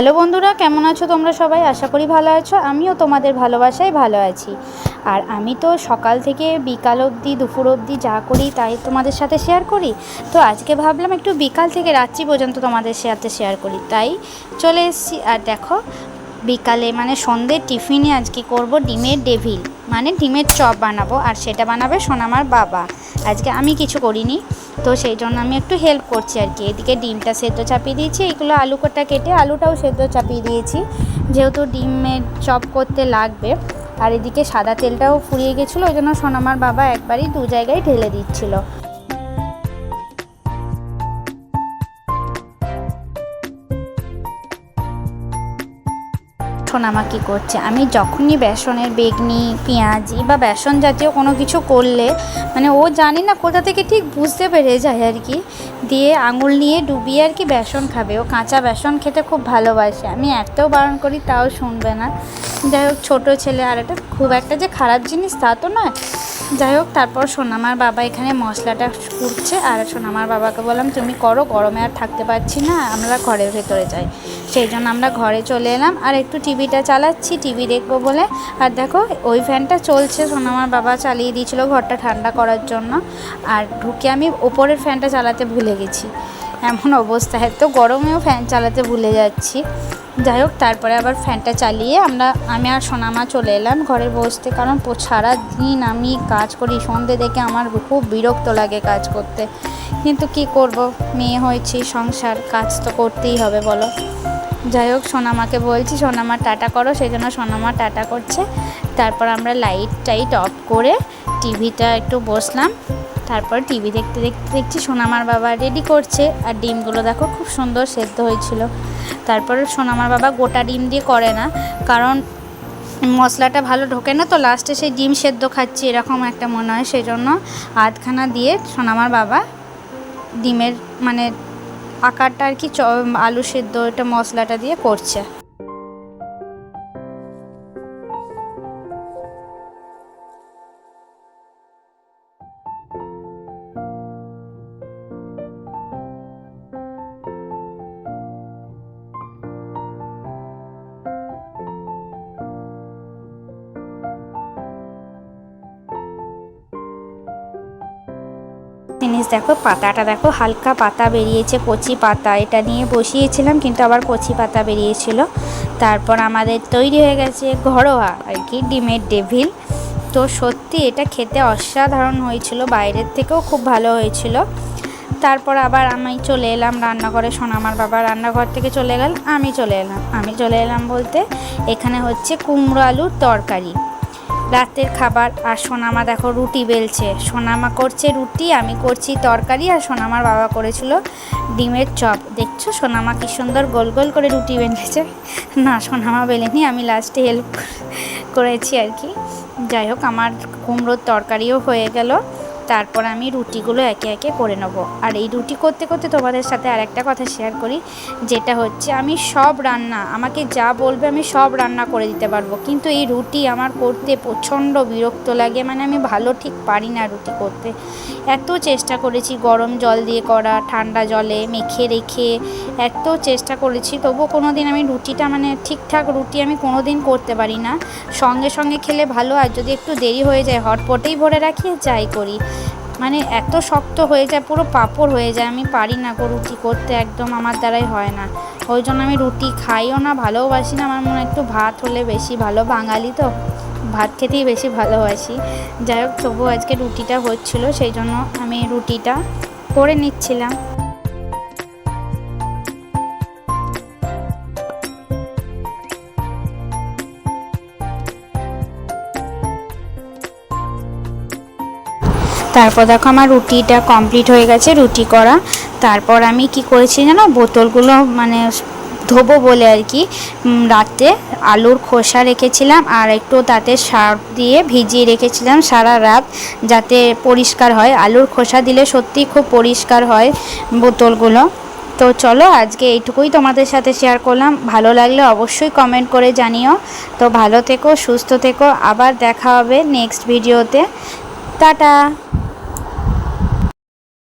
Hello বন্ধুরা, কেমন আছো তোমরা সবাই? আশা করি ভালো আছো। আমিও তোমাদের ভালোবাসায় ভালো আছি। আর আমি তো সকাল থেকে বিকাল অবধি, দুপুর অবধি যা করি তাই তোমাদের সাথে শেয়ার করি। তো আজকে ভাবলাম একটু বিকাল থেকে রাত্রি পর্যন্ত তোমাদের সাথে শেয়ার করি। তাই চলে এসেছি। আর দেখো, বিকালে মানে সন্ধ্যের টিফিনে আজকে করব ডিমের ডেভিল। মানে ডিমের চপ বানাবো। আর সেটা বানাবে সোনামার বাবা। আজকে আমি কিছু করিনি, তো সেই জন্য আমি একটু হেল্প করছি আর কি। এদিকে ডিমটা সেদ্ধ চাপিয়ে দিয়েছি, এগুলো আলু কটা কেটে আলুটাও সেদ্ধ চাপিয়ে দিয়েছি। যেহেতু ডিমের চপ করতে লাগবে, আর এদিকে সাদা তেলটাও ফুরিয়ে গেছিল, ওই জন্য সোনামার বাবা একবারই দু জায়গায় ঢেলে দিচ্ছিল। সোনামা কী করছে। আমি যখনই বেসনের বেগনি, পেঁয়াজি বা বেসন জাতীয় কোনো কিছু করলে মানে ও জানি না কোথা থেকে ঠিক বুঝতে পেরে যায় আর কি, দিয়ে আঙুল নিয়ে ডুবিয়ে আর কি বেসন খাবে। ও কাঁচা বেসন খেতে খুব ভালোবাসে। আমি এতও বারণ করি, তাও শুনবে না। যাই হোক, ছোটো ছেলে আর এটা খুব একটা যে খারাপ জিনিস তা তো নয়। যাই হোক, তারপর সোনামার বাবা এখানে মশলাটা করছে আর সোনামার বাবাকে বললাম, তুমি করো, গরমে আর থাকতে পারছি না, আমরা ঘরের ভেতরে যাই। সেই জন্য আমরা ঘরে চলে এলাম আর একটু টিভিটা চালাচ্ছি, টিভি দেখব বলে। আর দেখো, ওই ফ্যানটা চলছে, সোনামার বাবা চালিয়ে দিয়েছিল ঘরটা ঠান্ডা করার জন্য। আর ঢুকে আমি ওপরের ফ্যানটা চালাতে ভুলে গেছি। এমন অবস্থা, এত গরমেও ফ্যান চালাতে ভুলে যাচ্ছি। যাই হোক, তারপরে আবার ফ্যানটা চালিয়ে আমরা, আমি আর সোনামা চলে এলাম ঘরে বসতে, কারণ সারা দিন আমি কাজ করি, সন্ধে দেখে আমার খুব বিরক্ত লাগে কাজ করতে। কিন্তু কি করব? মেয়ে হয়েছি, সংসার কাজ তো করতেই হবে, বলো। যাই হোক সোনামাকে বলছি সোনামা টাটা করো, সেই জন্য সোনামা টাটা করছে। তারপর আমরা লাইট টাইট অফ করে টিভিটা একটু বসলাম। তারপর টিভি দেখতে দেখতে দেখছি সোনামার বাবা রেডি করছে। আর ডিমগুলো দেখো খুব সুন্দর সেদ্ধ হয়েছিল। তারপর সোনামার বাবা গোটা ডিম দিয়ে করে না, কারণ মশলাটা ভালো ঢোকে না, তো লাস্টে সেই ডিম সেদ্ধ খাচ্ছি এরকম একটা মনে হয়। সেই জন্য আধখানা দিয়ে সোনামার বাবা ডিমের মানে আকারটা আর কি আলু সেদ্ধ এটা মশলাটা দিয়ে করছে। জিনিস দেখো, পাতাটা দেখো, হালকা পাতা বেরিয়েছে, কচি পাতা। এটা নিয়ে বসিয়েছিলাম, কিন্তু আবার কচি পাতা বেরিয়েছিল। তারপর আমাদের তৈরি হয়ে গেছে ঘরোয়া আর কি, ডিমের ডেভিল। তো সত্যি এটা খেতে অসাধারণ হয়েছিল, বাইরের থেকেও খুব ভালো হয়েছিল। তারপর আবার আমি চলে এলাম রান্নাঘরে, সোনামার বাবা রান্নাঘর থেকে চলে গেল, আমি চলে এলাম। আমি চলে এলাম বলতে এখানে হচ্ছে কুমড়ো আলুর তরকারি। রাতের খাবার আর সোনামা দেখো রুটি বেলছে। সোনামা করছে রুটি, আমি করছি তরকারি আর সোনামার বাবা করেছিল ডিমের চপ। দেখছ সোনামা কি সুন্দর গোল গোল করে রুটি বেঁধেছে না, সোনামা বেলেনি, আমি লাস্টে হেল্প করেছি আর কি। যাই হোক, আমার কুমড়োর তরকারিও হয়ে গেল। তারপর আমি রুটিগুলো একে একে করে নেব। আর এই রুটি করতে করতে তোমাদের সাথে আর একটা কথা শেয়ার করি, যেটা হচ্ছে আমি সব রান্না, আমাকে যা বলবে আমি সব রান্না করে দিতে পারব। কিন্তু এই রুটি আমার করতে প্রচণ্ড বিরক্ত লাগে মানে আমি ভালো ঠিক পারি না রুটি করতে। এত চেষ্টা করেছি গরম জল দিয়ে করা, ঠান্ডা জলে মেখে রেখে, এত চেষ্টা করেছি, তবুও কোনো দিন আমি রুটিটা মানে ঠিকঠাক রুটি আমি কোনো দিন করতে পারি না। সঙ্গে সঙ্গে খেলে ভালো, আর যদি একটু দেরি হয়ে যায়, হটপটেই ভরে রাখি, যাই করি। মানে এত শক্ত হয়ে যায়, পুরো পাঁপড় হয়ে যায়। আমি পারি না গো রুটি করতে, একদম আমার দ্বারাই হয় না। ওই জন্য আমি রুটি খাইও না, ভালোবাসি না। আমার মনে একটু ভাত হলে বেশি ভালো। বাঙালি তো, ভাত খেতেই বেশি ভালোবাসি। যাই হোক, তবুও আজকে রুটিটা হচ্ছিল, সেই জন্য আমি রুটিটা করে নিচ্ছিলাম। তারপর দেখো আমার রুটিটা কমপ্লিট হয়ে গেছে, রুটি করা। তারপর আমি কি করেছি জানো, বোতলগুলো মানে ধোবো বলে আর কি রাতে আলুর খোসা রেখেছিলাম আর একটু তাতে সার দিয়ে ভিজিয়ে রেখেছিলাম সারা রাত যাতে পরিষ্কার হয়। আলুর খোসা দিলে সত্যি খুব পরিষ্কার হয় বোতলগুলো। তো চলো আজকে এইটুকুই তোমাদের সাথে শেয়ার করলাম। ভালো লাগলে অবশ্যই কমেন্ট করে জানিও। তো ভালো থেকো, সুস্থ থেকো। আবার দেখা হবে নেক্সট ভিডিওতে টাটা!